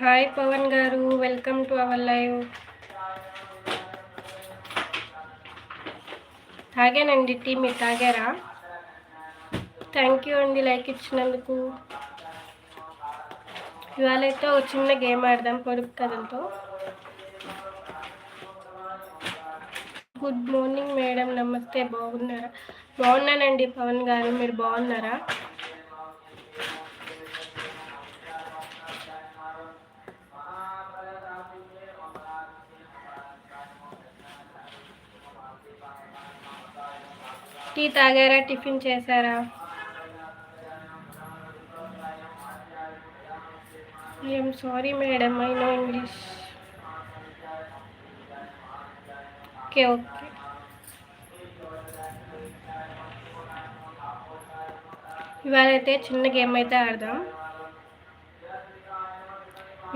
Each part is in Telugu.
హాయ్ పవన్ గారు వెల్కమ్ టు అవర్ లైవ్. తాగానండి టీ మీరు తాగారా? థ్యాంక్ యూ అండి లైక్ ఇచ్చినందుకు. ఇవాళ అయితే ఒక చిన్న గేమ్ ఆడదాం పొడుపు కథలతో. గుడ్ మార్నింగ్ మేడం నమస్తే బాగున్నారా? బాగున్నానండి పవన్ గారు మీరు బాగున్నారా? టీ తాగారా? టిఫిన్ చేశారా? I'm sorry madam I no English. Okay okay. ఇవాళ అయితే చిన్న గేమ్ అయితే ఆడదాం.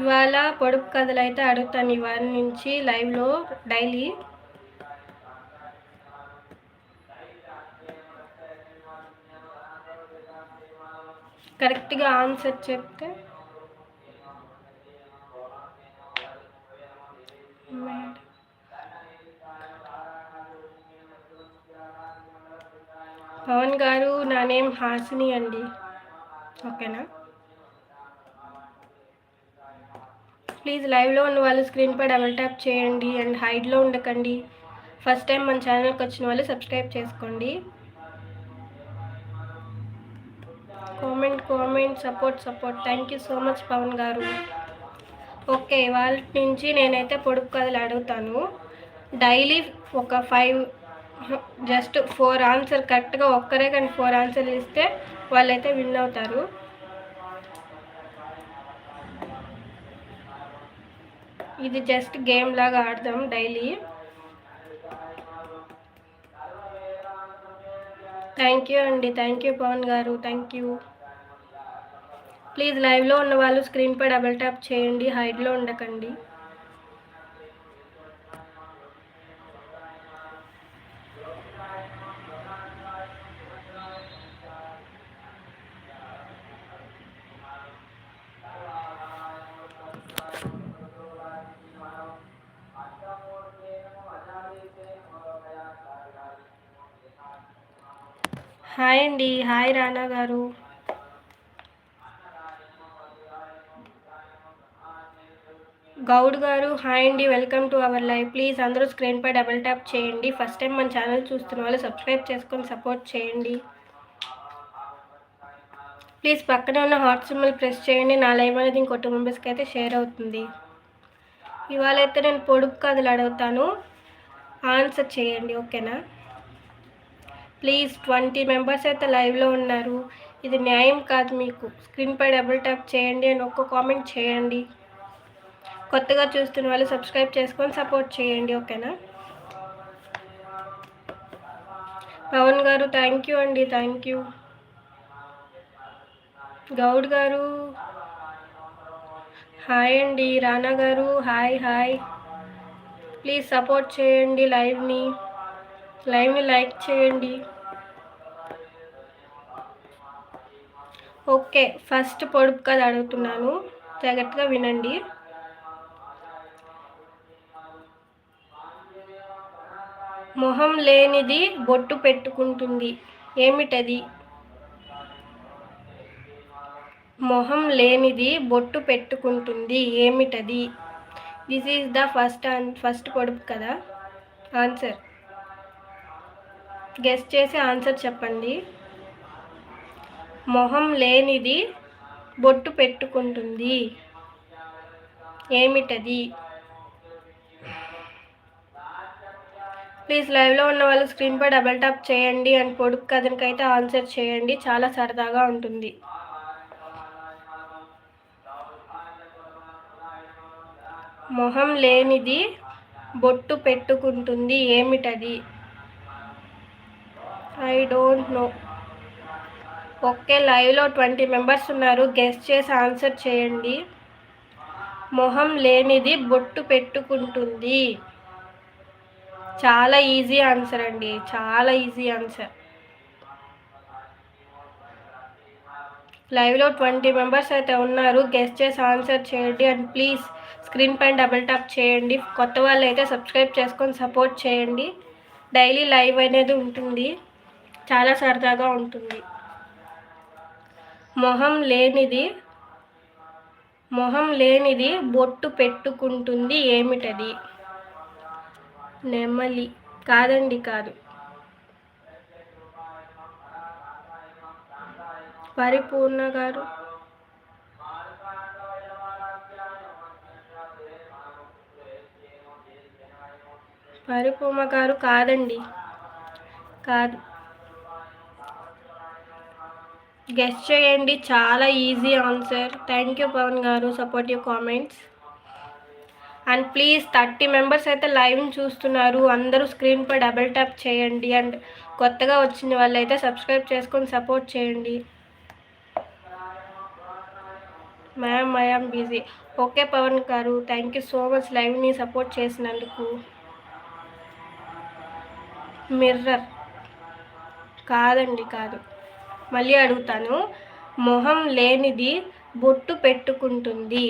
ఇవాళ పొడుపు కథలు అయితే అడుగుతాను ఇవాళ నుంచి లైవ్లో డైలీ. కరెక్ట్గా ఆన్సర్ చెప్తే? పవన్ గారు నా నేమ్ హాసిని అండి. ఓకేనా? ప్లీజ్ లైవ్లో ఉన్న వాళ్ళు స్క్రీన్పై డబుల్ ట్యాప్ చేయండి అండ్ హైడ్లో ఉండకండి. ఫస్ట్ టైం మన ఛానల్కి వచ్చిన వాళ్ళు సబ్స్క్రైబ్ చేసుకోండి. Comment comment support support. Thank you so much Pavan గారు. ఓకే వాళ్ళ నుంచి నేనైతే పొడుపు కథలు అడుగుతాను. డైలీ ఒక ఫైవ్ జస్ట్ ఫోర్ ఆన్సర్ కరెక్ట్గా ఒక్కరే కానీ ఫోర్ ఆన్సర్లు ఇస్తే వాళ్ళైతే విన్ అవుతారు. ఇది జస్ట్ గేమ్ లాగా ఆడదాం డైలీ థ్యాంక్ యూ అండి. థ్యాంక్ యూ పవన్ గారు. థ్యాంక్ యూ ప్లీజ్ లైవ్లో ఉన్న వాళ్ళు స్క్రీన్పై డబుల్ ట్యాప్ చేయండి హైడ్లో ఉండకండి. హాయ్ అండి హాయ్ రానా గారు. గౌడ్ గారు హాయ్ అండి welcome to our live. Please అందరూ స్క్రీన్పై డబుల్ ట్యాప్ చేయండి. ఫస్ట్ టైం మన ఛానల్ చూస్తున్న వాళ్ళు సబ్స్క్రైబ్ చేసుకొని సపోర్ట్ చేయండి. ప్లీజ్ పక్కన ఉన్న హాట్ సిమ్మల్ ప్రెస్ చేయండి. నా లైవ్ అనేది ఇంకో టూ మెంబర్స్కి అయితే షేర్ అవుతుంది. ఇవాళ అయితే నేను పొడుపు కథలు అడుగుతాను. ఆన్సర్ చేయండి ఓకేనా? ప్లీజ్ ట్వంటీ మెంబర్స్ అయితే లైవ్లో ఉన్నారు. ఇది న్యాయం కాదు మీకు. స్క్రీన్పై డబుల్ ట్యాప్ చేయండి అని ఒక్క కామెంట్ చేయండి. కొత్తగా చూస్తున్న వాళ్ళు సబ్స్క్రైబ్ చేసుకొని సపోర్ట్ చేయండి ఓకేనా పవన్ గారు థ్యాంక్ యూ అండి థ్యాంక్ యూ గౌడ్ గారు హాయ్ అండి. రానా గారు హాయ్ హాయ్. ప్లీజ్ సపోర్ట్ చేయండి లైవ్ని లైవ్ని లైక్ చేయండి. ఓకే ఫస్ట్ పొడుపు కథ అడుగుతున్నాను. జాగ్రత్తగా వినండి. మొహం లేనిది బొట్టు పెట్టుకుంటుంది. ఏమిటది? మొహం లేనిది బొట్టు పెట్టుకుంటుంది. ఏమిటది? This is the first first పొడుపు కదా? ఆన్సర్ గెస్ట్ చేసి ఆన్సర్ చెప్పండి. మొహం లేనిది బొట్టు పెట్టుకుంటుంది. ఏమిటది? ప్లీజ్ లైవ్లో ఉన్న వాళ్ళు స్క్రీన్పై డబల్ టాప్ చేయండి అండ్ పొడుపు కథనికైతే ఆన్సర్ చేయండి. చాలా సరదాగా ఉంటుంది. మొహం లేనిది బొట్టు పెట్టుకుంటుంది. ఏమిటది? ఐ డోంట్ నో ఓకే లైవ్లో ట్వంటీ మెంబర్స్ ఉన్నారు. గెస్ట్ చేసి ఆన్సర్ చేయండి. మొహం లేనిది బొట్టు పెట్టుకుంటుంది. చాలా ఈజీ ఆన్సర్ అండి. చాలా ఈజీ ఆన్సర్ లైవ్లో ట్వంటీ మెంబర్స్ అయితే ఉన్నారు. గెస్ట్ చేసి ఆన్సర్ చేయండి అండ్ ప్లీజ్ స్క్రీన్ పైన డబుల్ టాప్ చేయండి. కొత్త వాళ్ళు అయితే సబ్స్క్రైబ్ చేసుకొని సపోర్ట్ చేయండి. డైలీ లైవ్ అనేది ఉంటుంది. చాలా సరదాగా ఉంటుంది. మొహం లేనిది మొహం లేనిది బొట్టు పెట్టుకుంటుంది ఏమిటది? నెమ్మలి. కాదండి కాదు. పరిపూర్ణ గారు. పరిపూర్ణ గారు కాదండి. కాదు. గెస్ట్ చేయండి. చాలా easy answer. Thank you Pavan గారు support you comments. And please thirty members అయితే లైవ్ని చూస్తున్నారు. అందరూ స్క్రీన్పై డబుల్ ట్యాప్ చేయండి. అండ్ కొత్తగా వచ్చిన వాళ్ళు అయితే సబ్స్క్రైబ్ చేసుకొని సపోర్ట్ చేయండి. Ma'am I am busy okay Pavan గారు థ్యాంక్ యూ సో మచ్ లైవ్ని సపోర్ట్ చేసినందుకు. మిర్రర్ కాదండి కాదు. మళ్ళీ అడుగుతాను. మొహం లేనిది బొట్టు పెట్టుకుంటుంది.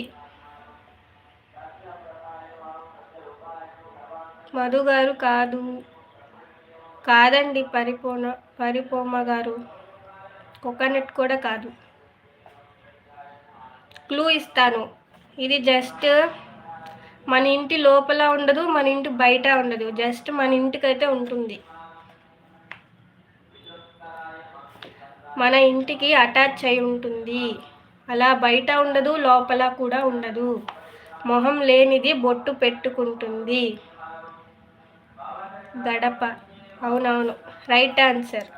మధు గారు కాదు. కాదండి పరిపోన పరిపోమ గారు. కోకోనట్ కూడా కాదు. క్లూ ఇస్తాను. ఇది జస్ట్ మన ఇంటి లోపల ఉండదు మన ఇంటి బయట ఉండదు. జస్ట్ మన ఇంటికైతే ఉంటుంది. మన ఇంటికి అటాచ్ అయి ఉంటుంది. అలా బయట ఉండదు లోపల కూడా ఉండదు. మొహం లేనిది బొట్టు పెట్టుకుంటుంది. గడప. అవునవును. Right answer.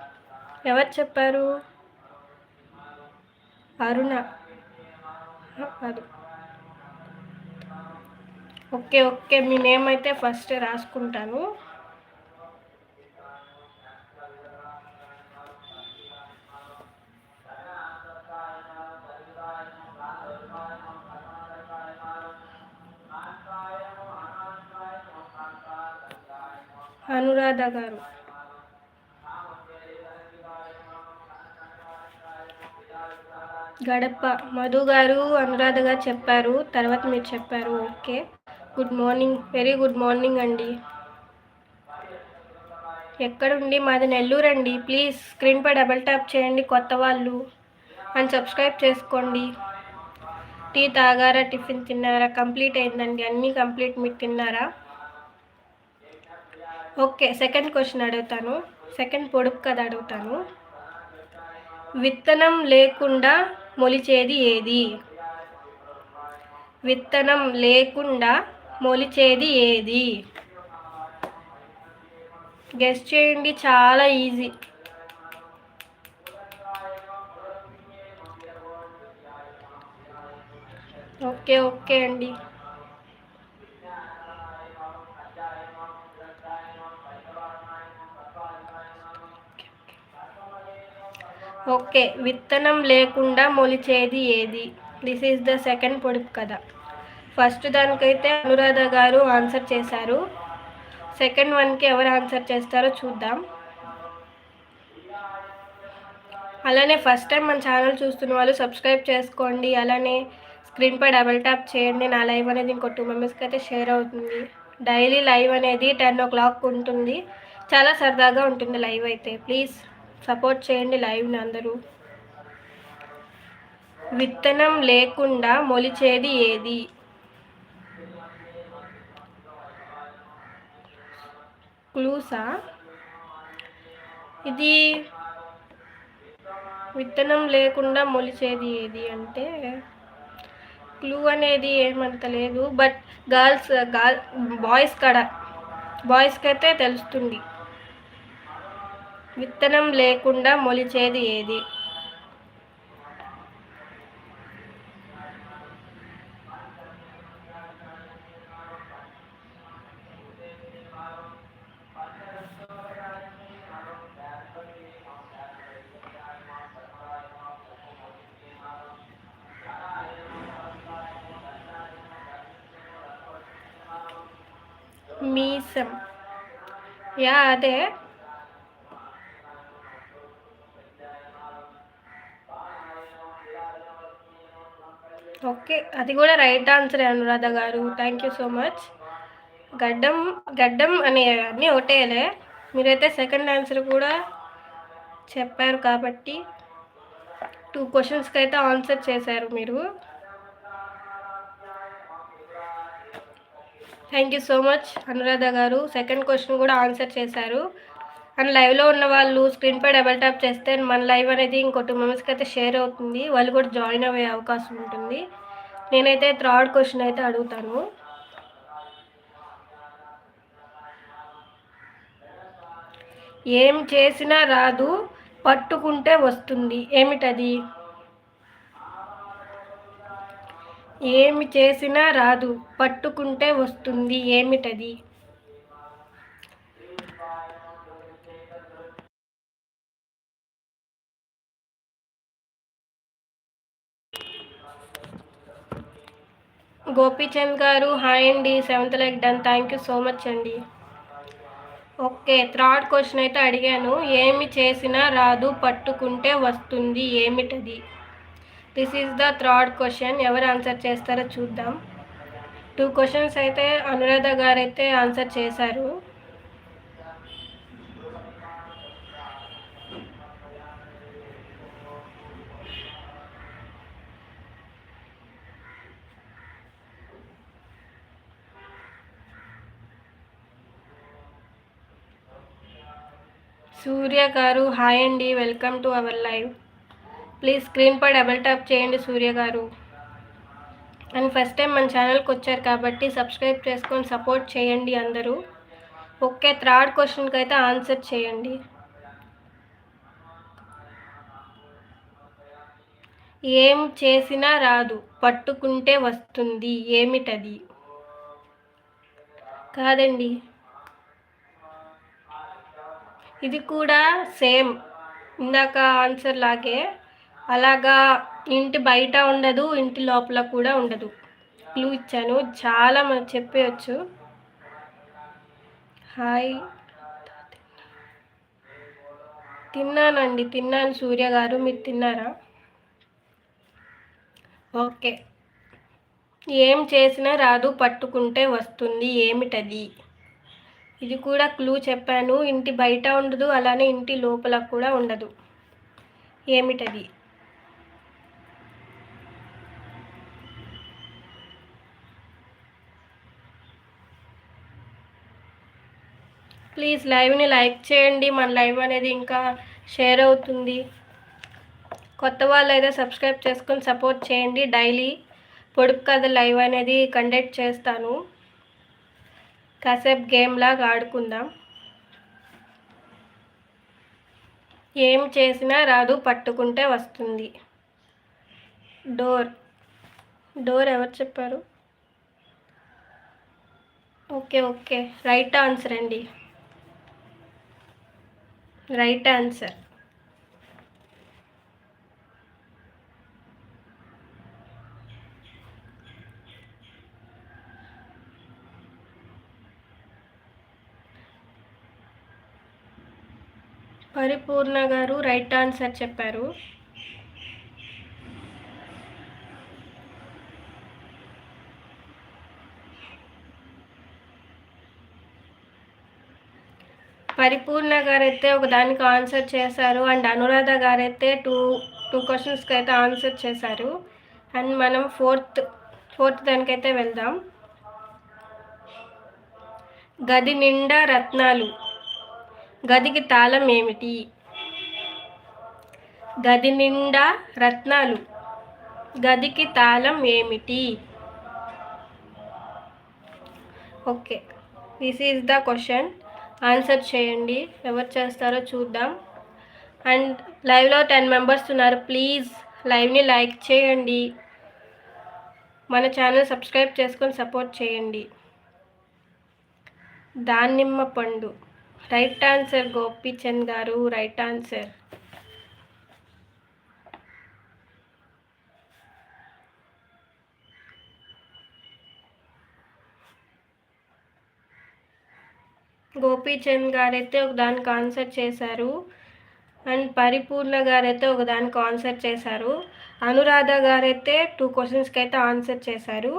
ఎవరు చెప్పారు? అరుణ. అది. Okay okay. మీ నేమ్ అయితే ఫస్ట్ రాసుకుంటాను. అనురాధ గారు. గడప. మధు గారు అనురాధ గారు చెప్పారు. తర్వాత మీరు చెప్పారు. Okay. Good morning very good morning అండి. ఎక్కడుండి? మాది నెల్లూరు అండి. ప్లీజ్ స్క్రీన్పై డబల్ ట్యాప్ చేయండి కొత్త వాళ్ళు. అండ్ సబ్స్క్రైబ్ చేసుకోండి. టీ తాగారా? టిఫిన్ తిన్నారా? కంప్లీట్ అయిందండి. అన్నీ కంప్లీట్ మీరు తిన్నారా? ఓకే సెకండ్ క్వశ్చన్ అడుగుతాను. సెకండ్ పొడుపు కథ అడుగుతాను. విత్తనం లేకుండా మొలిచేది ఏది? విత్తనం లేకుండా మొలిచేది ఏది? గెస్ట్ చేయండి చాలా ఈజీ ఓకే ఓకే అండి. ఓకే విత్తనం లేకుండా మొలిచేది ఏది? దిస్ ఈజ్ ద సెకండ్ పొడుపు కదా ఫస్ట్ దానికైతే అనురాధ గారు ఆన్సర్ చేశారు. సెకండ్ వన్కి ఎవరు ఆన్సర్ చేస్తారో చూద్దాం. అలానే ఫస్ట్ టైం మన ఛానల్ చూస్తున్న వాళ్ళు సబ్స్క్రైబ్ చేసుకోండి. అలానే స్క్రీన్పై డబల్ ట్యాప్ చేయండి. నా లైవ్ అనేది ఇంకో టూ మెంబర్స్కి అయితే షేర్ అవుతుంది. డైలీ లైవ్ అనేది టెన్ ఓ క్లాక్ ఉంటుంది. చాలా సరదాగా ఉంటుంది లైవ్ అయితే. ప్లీజ్ సపోర్ట్ చేయండి లైవ్ని అందరూ. విత్తనం లేకుండా మొలిచేది ఏది? క్లూసా? ఇది విత్తనం లేకుండా మొలిచేది ఏది అంటే క్లూ అనేది ఏమంత లేదు బట్ గర్ల్స్ గర్ల్ బాయ్స్ కడ బాయ్స్కి అయితే తెలుస్తుంది. విత్తనం లేకుండా మొలిచేది ఏది? మీసం. యా అదే అది కూడా రైట్ ఆన్సర్ అనురాధ గారు. థ్యాంక్ యూ సో మచ్ గడ్డం గడ్డం అనే అన్నీ ఒకటేలే. మీరైతే సెకండ్ ఆన్సర్ కూడా చెప్పారు కాబట్టి టూ క్వశ్చన్స్కి అయితే ఆన్సర్ చేశారు మీరు. Thank you so much Anuradha గారు. సెకండ్ క్వశ్చన్ కూడా ఆన్సర్ చేశారు. అండ్ లైవ్లో ఉన్న వాళ్ళు స్క్రీన్ పై డబల్ ట్యాప్ చేస్తే మన లైవ్ అనేది ఇంకో టూ మెంబర్స్కి అయితే షేర్ అవుతుంది. వాళ్ళు కూడా జాయిన్ అయ్యే అవకాశం ఉంటుంది. నేనైతే థర్డ్ క్వశ్చన్ అయితే అడుగుతాను. ఏం చేసినా రాదు పట్టుకుంటే వస్తుంది. ఏమిటది? ఏమి చేసినా రాదు పట్టుకుంటే వస్తుంది. ఏమిటది? గోపీచంద్ గారు హాయ్ అండి. Seventh like done. Thank you so much అండి. ఓకే థర్డ్ క్వశ్చన్ అయితే అడిగాను. ఏమి చేసినా రాదు పట్టుకుంటే వస్తుంది ఏమిటది? This is the third question ఎవరు ఆన్సర్ చేస్తారో చూద్దాం. టూ క్వశ్చన్స్ అయితే అనురాధ గారు అయితే ఆన్సర్ చేశారు. సూర్య గారు హాయ్ అండి. Welcome to our live. Please స్క్రీన్పై డబుల్ ట్యాప్ చేయండి సూర్య గారు. అండ్ ఫస్ట్ టైం మన ఛానల్కి వచ్చారు కాబట్టి సబ్స్క్రైబ్ చేసుకొని సపోర్ట్ చేయండి అందరూ. ఓకే థర్డ్ క్వశ్చన్కి అయితే ఆన్సర్ చేయండి. ఏం చేసినా రాదు పట్టుకుంటే వస్తుంది. ఏమిటది? కాదండి. ఇది కూడా సేమ్. ఇందాక ఆన్సర్ లాగే అలాగా ఇంటి బయట ఉండదు ఇంటి లోపల కూడా ఉండదు. క్లూ ఇచ్చాను. చాలా మనం చెప్పేయచ్చు. హాయ్. తిన్నానండి. తిన్నాను సూర్య గారు. మీరు తిన్నారా? ఓకే. ఏం చేసినా రాదు పట్టుకుంటే వస్తుంది. ఏమిటది? ఇది కూడా క్లూ చెప్పాను. ఇంటి బయట ఉండదు అలానే ఇంటి లోపల కూడా ఉండదు. ఏమిటది? ప్లీజ్ లైవ్ని లైక్ చేయండి. మన లైవ్ అనేది ఇంకా షేర్ అవుతుంది. కొత్త వాళ్ళు అయితే సబ్స్క్రైబ్ చేసుకొని సపోర్ట్ చేయండి. డైలీ పొడుపు కథ లైవ్ అనేది కండక్ట్ చేస్తాను. కాసేపు గేమ్ లాగా ఆడుకుందాం. ఏం చేసినా రాదు పట్టుకుంటే వస్తుంది. డోర్ డోర్ ఎవరు చెప్పారు? ఓకే ఓకే రైట్ ఆన్సర్ అండి. రైట్ ఆన్సర్ పరిపూర్ణ గారు రైట్ ఆన్సర్ చెప్పారు. పరిపూర్ణ గారైతే ఒక దానికి ఆన్సర్ చేశారు అండ్ అనురాధ గారైతే టూ టూ క్వశ్చన్స్కి అయితే ఆన్సర్ చేశారు. అండ్ మనం ఫోర్త్ ఫోర్త్ దానికైతే వెళ్దాం. గది నిండా రత్నాలు. గదికి తాళం ఏమిటి? గది నిండా రత్నాలు. గదికి తాళం ఏమిటి? Okay. This is the question answer చేయండి. ఎవరు చేస్తారో చూద్దాం. అండ్ లైవ్లో టెన్ మెంబర్స్ ఉన్నారు. ప్లీజ్ లైవ్ని లైక్ చేయండి. మన ఛానల్ సబ్స్క్రైబ్ చేసుకొని సపోర్ట్ చేయండి. దానిమ్మ పండు. రైట్ ఆన్సర్ గోపీచంద్ గారు రైట్ ఆన్సర్. గోపీచంద్ గారైతే ఒక దానికి ఆన్సర్ చేశారు. అండ్ పరిపూర్ణ గారైతే ఒకదానికి ఆన్సర్ చేశారు. అనురాధ గారైతే టూ క్వశ్చన్స్కి అయితే ఆన్సర్ చేశారు.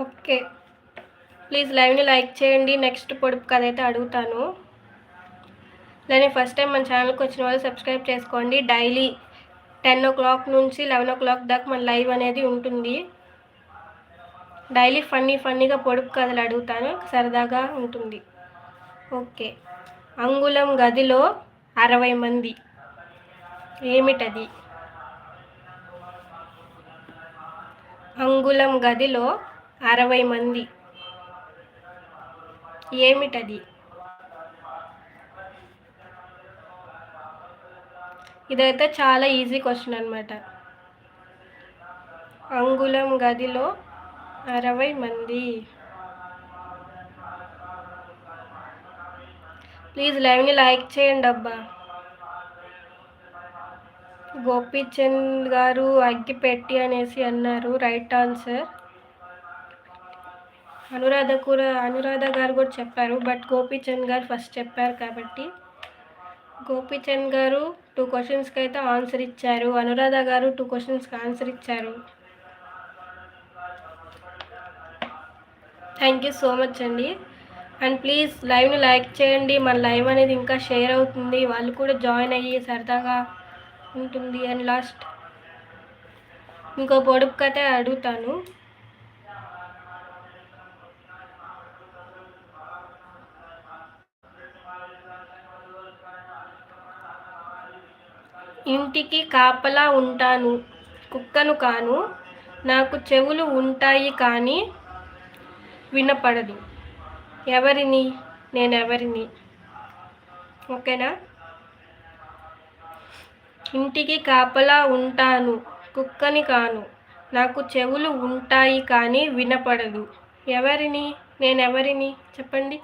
ఓకే. ప్లీజ్ లైవ్ని లైక్ చేయండి. నెక్స్ట్ పొడుపు కథ అయితే అడుగుతాను. నేను ఫస్ట్ టైం మన ఛానల్కి వచ్చిన వాళ్ళు సబ్స్క్రైబ్ చేసుకోండి. డైలీ టెన్ ఓ క్లాక్ నుంచి లెవెన్ ఓ క్లాక్ దాకా మన లైవ్ అనేది ఉంటుంది. డైలీ ఫన్నీ ఫన్నీగా పొడుపు కథలు అడుగుతాను. సరదాగా ఉంటుంది. ఓకే. అంగుళం గదిలో అరవై మంది. ఏమిటది? అంగుళం గదిలో అరవై మంది. ఏమిటది? ఇదైతే చాలా ఈజీ క్వశ్చన్ అనమాట అంగుళం గదిలో అరవై మంది. ప్లీజ్ లైవ్ని లైక్ చేయండి అబ్బా. గోపీచంద్ గారు అగ్గి పెట్టి అనేసి అన్నారు రైట్ ఆన్సర్. అనురాధ కూడా అనురాధ గారు కూడా చెప్పారు. బట్ గోపీచంద్ గారు ఫస్ట్ చెప్పారు కాబట్టి. గోపీచంద్ గారు టూ క్వశ్చన్స్కి అయితే ఆన్సర్ ఇచ్చారు. అనురాధ గారు టూ క్వశ్చన్స్కి ఆన్సర్ ఇచ్చారు. థ్యాంక్ యూ సో మచ్ అండి. అండ్ ప్లీజ్ లైవ్ని లైక్ చేయండి. మన లైవ్ అనేది ఇంకా షేర్ అవుతుంది. వాళ్ళు కూడా జాయిన్ అయ్యి సరదాగా ఉంటుంది. అండ్ లాస్ట్ ఇంకో పొడుపు కథ అడుగుతాను. ఇంటికి కాపలా ఉంటాను కుక్కను కాను. నాకు చెవులు ఉంటాయి కానీ వినపడదు. ఎవరిని? నేనెవరిని? ఓకేనా? ఇంటికి కాపలా ఉంటాను కుక్కని కాను. నాకు చెవులు ఉంటాయి కానీ వినపడదు. ఎవరిని? నేనెవరిని? చెప్పండి.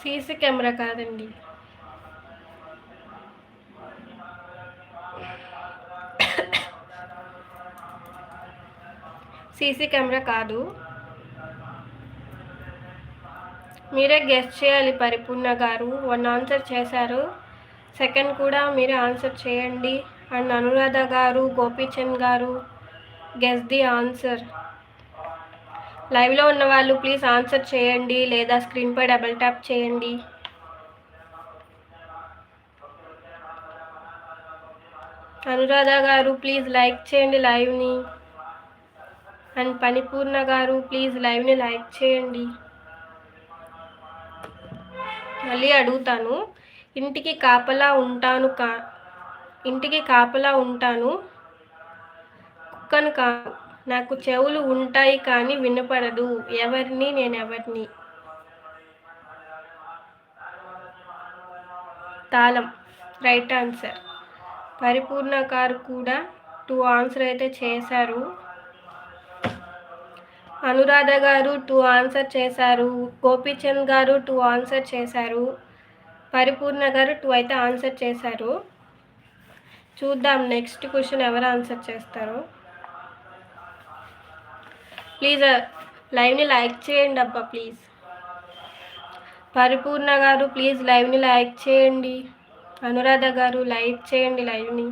సీసీ కెమెరా కాదండి. సీసీ కెమెరా కాదు. మీరే గెస్ట్ చేయాలి పరిపూర్ణ గారు. వన్ ఆన్సర్ చేశారు. సెకండ్ కూడా మీరే ఆన్సర్ చేయండి. అండ్ అనురాధ గారు గోపీచంద్ గారు గెస్ ది ఆన్సర్. లైవ్లో ఉన్న వాళ్ళు ప్లీజ్ ఆన్సర్ చేయండి లేదా స్క్రీన్పై డబుల్ ట్యాప్ చేయండి. అనురాధ గారు ప్లీజ్ లైక్ చేయండి లైవ్ని. అండ్ పనిపూర్ణ గారు ప్లీజ్ లైవ్ని లైక్ చేయండి. మళ్ళీ అడుగుతాను ఇంటికి కాపలా ఉంటాను కా ఇంటికి కాపలా ఉంటాను కుక్కను కా నాకు చెవులు ఉంటాయి కానీ వినపడదు. ఎవరిని? నేను ఎవరిని తాళం. Right answer. పరిపూర్ణ గారు కూడా టూ ఆన్సర్ అయితే చేశారు. అనురాధ గారు టూ ఆన్సర్ చేశారు. గోపీచంద్ గారు టూ ఆన్సర్ చేశారు. పరిపూర్ణ గారు టూ అయితే ఆన్సర్ చేశారు. చూద్దాం నెక్స్ట్ క్వశ్చన్ ఎవరు ఆన్సర్ చేస్తారో? ప్లీజ్ లైవ్ని లైక్ చేయండి అబ్బా ప్లీజ్. పరిపూర్ణ గారు ప్లీజ్ లైవ్ని లైక్ చేయండి. అనురాధ గారు లైక్ చేయండి లైవ్ని.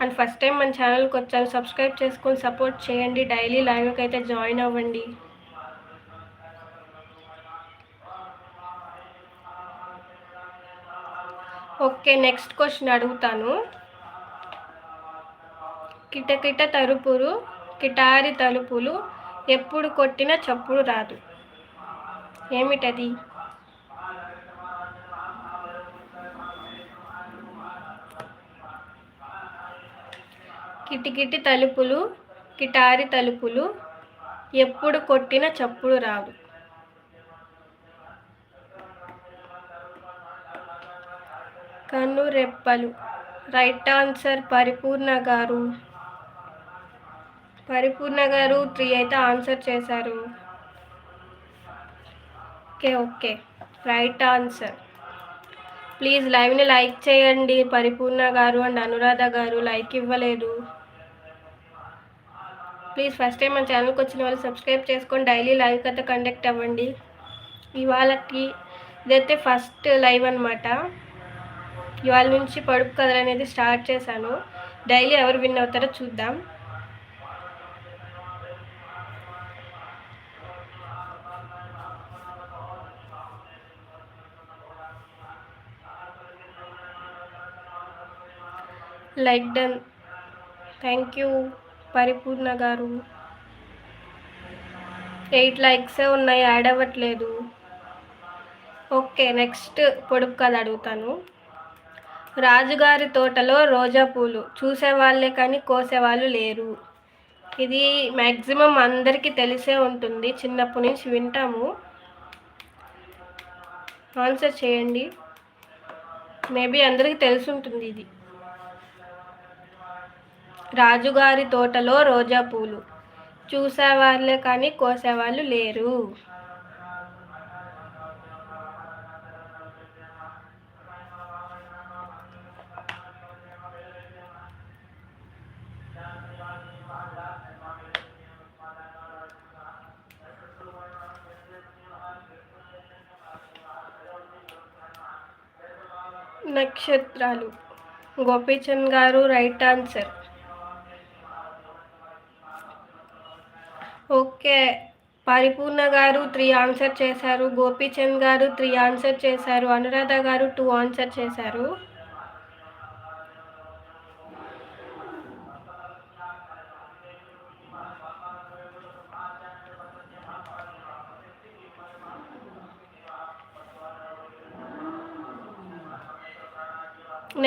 అండ్ ఫస్ట్ టైం మన ఛానల్కి వచ్చాను సబ్స్క్రైబ్ చేసుకొని సపోర్ట్ చేయండి. డైలీ లైవ్కి అయితే జాయిన్ అవ్వండి. ఓకే నెక్స్ట్ క్వశ్చన్ అడుగుతాను. కిటకిట తలుపులు కిటారి తలుపులు ఎప్పుడు కొట్టినా చప్పుడు రాదు. ఏమిటది? కిటికిటి తలుపులు కిటారి తలుపులు ఎప్పుడు కొట్టిన చప్పుడు రాదు. కన్ను రెప్పలు రైట్ ఆన్సర్ పరిపూర్ణ గారు. పరిపూర్ణ గారు త్రీ అయితే ఆన్సర్ చేశారు. Okay okay right answer please లైవ్ని like చేయండి. పరిపూర్ణ గారు అండ్ అనురాధ గారు లైక్ ఇవ్వలేదు. ప్లీజ్ ఫస్ట్ టైం మన ఛానల్కి వచ్చిన వాళ్ళు సబ్స్క్రైబ్ చేసుకొని డైలీ లైవ్ కథ కండక్ట్ అవ్వండి. ఇవాళకి ఇదైతే ఫస్ట్ లైవ్ అనమాట ఇవాళ నుంచి పడుపు కథలు అనేది స్టార్ట్ చేశాను. డైలీ ఎవరు విన్ అవుతారో చూద్దాం. Like done. థ్యాంక్ యూ పరిపూర్ణ గారు. ఎయిట్ లైక్సే ఉన్నాయి యాడ్ అవ్వట్లేదు. ఓకే నెక్స్ట్ పొడుపు కథ అడుగుతాను. రాజుగారి తోటలో రోజా పూలు చూసేవాళ్ళే కానీ కోసేవాళ్ళు లేరు. ఇది మ్యాక్సిమం అందరికీ తెలిసే ఉంటుంది చిన్నప్పటి నుంచి వింటాము. ఆన్సర్ చేయండి. మేబీ అందరికీ తెలిసి ఉంటుంది ఇది. రాజుగారి తోటలో రోజా పూలు. చూసేవాళ్ళే కానీ కోసేవాళ్ళు లేరు. నక్షత్రాలు. గోపీచంద్ గారు రైట్ ఆన్సర్ ఓకే పరిపూర్ణ గారు త్రీ ఆన్సర్ చేశారు. గోపీచంద్ గారు త్రీ ఆన్సర్ చేశారు. అనురాధ గారు టూ ఆన్సర్ చేశారు.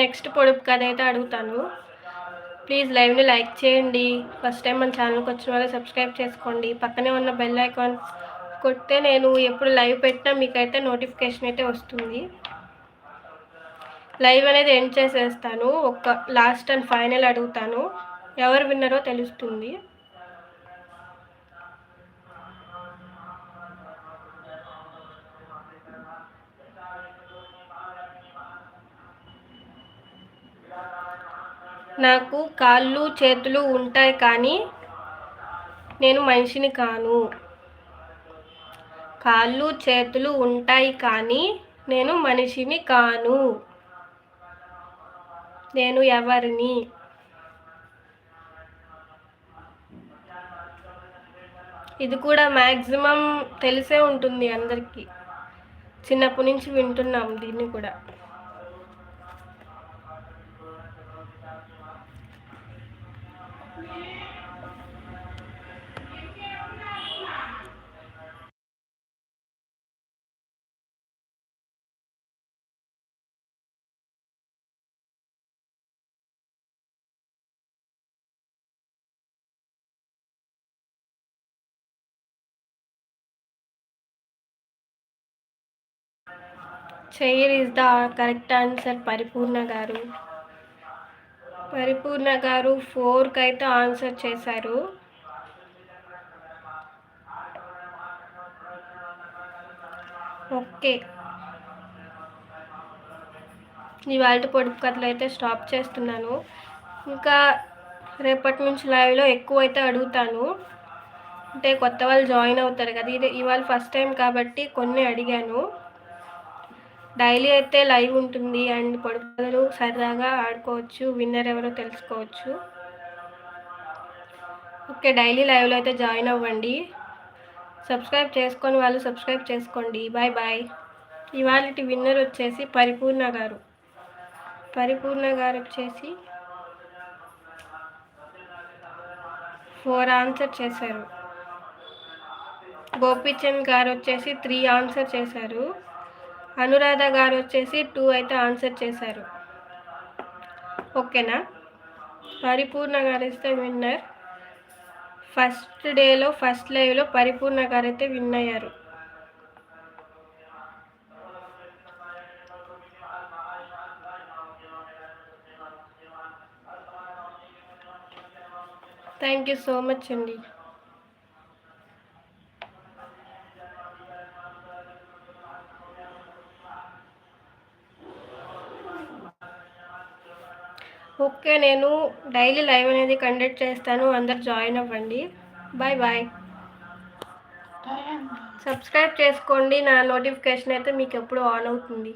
నెక్స్ట్ పొడుపు కథ అయితే అడుగుతాను. ప్లీజ్ లైవ్ని లైక్ చేయండి. ఫస్ట్ టైం మన ఛానల్కి వచ్చిన వాళ్ళు సబ్స్క్రైబ్ చేసుకోండి. పక్కనే ఉన్న బెల్ ఐకాన్ కొడితే నేను ఎప్పుడు లైవ్ పెట్టినా మీకైతే నోటిఫికేషన్ అయితే వస్తుంది. లైవ్ అనేది ఎండ్ చేసేస్తాను. ఒక లాస్ట్ అండ్ ఫైనల్ అడుగుతాను. ఎవరు విన్నారో తెలుస్తుంది. నాకు కాళ్ళు చేతులు ఉంటాయి కానీ నేను మనిషిని కాను. కాళ్ళు చేతులు ఉంటాయి కానీ నేను మనిషిని కాను. నేను ఎవరిని? ఇది కూడా మ్యాక్సిమం తెలిసే ఉంటుంది అందరికీ. చిన్నప్పటి నుంచి వింటున్నాం దీన్ని కూడా. Chair is the correct answer Paripurna గారు పరిపూర్ణ గారు ఫోర్కి అయితే ఆన్సర్ చేశారు. ఓకే ఇవాళ పొడుపు కథలు అయితే స్టాప్ చేస్తున్నాను. ఇంకా రేపటి నుంచి లైవ్లో ఎక్కువ అయితే అడుగుతాను. అంటే కొత్త వాళ్ళు జాయిన్ అవుతారు కదా ఇది ఇవాళ ఫస్ట్ టైం కాబట్టి కొన్ని అడిగాను. డైలీ అయితే లైవ్ ఉంటుంది అండ్ పొడుపులు సరదాగా ఆడుకోవచ్చు విన్నర్ ఎవరో తెలుసుకోవచ్చు. ఓకే డైలీ లైవ్లో అయితే జాయిన్ అవ్వండి. సబ్స్క్రైబ్ చేసుకొని వాళ్ళు సబ్స్క్రైబ్ చేసుకోండి. Bye bye. ఇవాళ విన్నర్ వచ్చేసి పరిపూర్ణ గారు. పరిపూర్ణ గారు వచ్చేసి ఫోర్ ఆన్సర్ చేశారు. గోపీచంద్ గారు వచ్చేసి త్రీ ఆన్సర్ చేశారు. అనురాధ గారు వచ్చేసి టూ అయితే ఆన్సర్ చేశారు. ఓకేనా పరిపూర్ణ గారు ఇస్తే విన్నర్ ఫస్ట్ డేలో ఫస్ట్ లైవ్లో పరిపూర్ణ గారు అయితే విన్ అయ్యారు. థ్యాంక్ యూ సో మచ్ అండి. ఓకే నేను డైలీ లైవ్ అనేది కండక్ట్ చేస్తాను. అందరు జాయిన్ అవ్వండి. బాయ్ బాయ్ సబ్స్క్రైబ్ చేసుకోండి. నా నోటిఫికేషన్ అయితే మీకు ఎప్పుడు ఆన్ అవుతుంది.